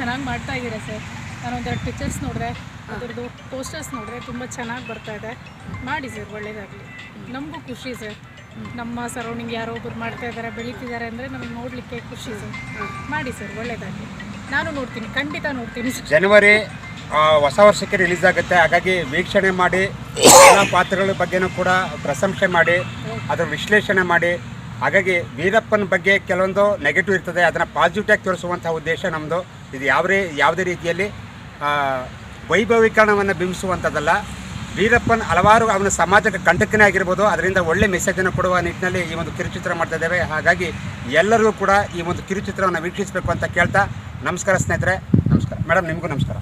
ಚೆನ್ನಾಗಿ ಮಾಡ್ತಾ ಇದ್ದೀರಾ ಸರ್? ನಾನು ಒಂದೆರಡು ಪಿಕ್ಚರ್ಸ್ ನೋಡಿದೆ ಅದರದ್ದು ಪೋಸ್ಟರ್ಸ್ ನೋಡಿದ್ರೆ ತುಂಬ ಚೆನ್ನಾಗಿ ಬರ್ತಾ ಇದೆ. ಮಾಡಿ ಸರ್ ಒಳ್ಳೆಯದಾಗಲಿ ನಮಗೂ ಖುಷಿ ಸರ್. ನಮ್ಮ ಸರೌಂಡಿಂಗ್ ಯಾರೋ ಒಬ್ಬರು ಮಾಡ್ತಾ ಇದ್ದಾರೆ ಬೆಳೀತಿದ್ದಾರೆ ಅಂದರೆ ನಮಗೆ ನೋಡಲಿಕ್ಕೆ ಖುಷಿ ಸರ್. ಮಾಡಿ ಸರ್ ಒಳ್ಳೆಯದಾಗಲಿ ನಾನು ನೋಡ್ತೀನಿ ಖಂಡಿತ ನೋಡ್ತೀನಿ ಸರ್. ಜನವರಿ ಹೊಸ ವರ್ಷಕ್ಕೆ ರಿಲೀಸ್ ಆಗುತ್ತೆ. ಹಾಗಾಗಿ ವೀಕ್ಷಣೆ ಮಾಡಿ ಎಲ್ಲ ಪಾತ್ರಗಳ ಬಗ್ಗೆನೂ ಕೂಡ ಪ್ರಶಂಸೆ ಮಾಡಿ ಅದರ ವಿಶ್ಲೇಷಣೆ ಮಾಡಿ ಹಾಗಾಗಿ ವೀರಪ್ಪನ ಬಗ್ಗೆ ಕೆಲವೊಂದು ನೆಗೆಟಿವ್ ಇರ್ತದೆ, ಅದನ್ನು ಪಾಸಿಟಿವ್ ತೋರಿಸುವಂಥ ಉದ್ದೇಶ ನಮ್ಮದು ಇದು ಯಾವುದೇ ಯಾವುದೇ ರೀತಿಯಲ್ಲಿ ವೈಭವೀಕರಣವನ್ನು ಬಿಂಬಿಸುವಂಥದ್ದಲ್ಲ ವೀರಪ್ಪನ್ ಹಲವಾರು ಅವನ ಸಮಾಜಕ್ಕೆ ಕಂಟಕನೇ ಆಗಿರ್ಬೋದು. ಅದರಿಂದ ಒಳ್ಳೆ ಮೆಸೇಜನ್ನು ಕೊಡುವ ನಿಟ್ಟಿನಲ್ಲಿ ಈ ಒಂದು ಕಿರುಚಿತ್ರ ಮಾಡ್ತಾ ಹಾಗಾಗಿ ಎಲ್ಲರೂ ಕೂಡ ಈ ಒಂದು ಕಿರುಚಿತ್ರವನ್ನು ವೀಕ್ಷಿಸಬೇಕು ಅಂತ ಕೇಳ್ತಾ ನಮಸ್ಕಾರ ಸ್ನೇಹಿತರೆ. ನಮಸ್ಕಾರ. ಮೇಡಮ್ ನಿಮಗೂ ನಮಸ್ಕಾರ.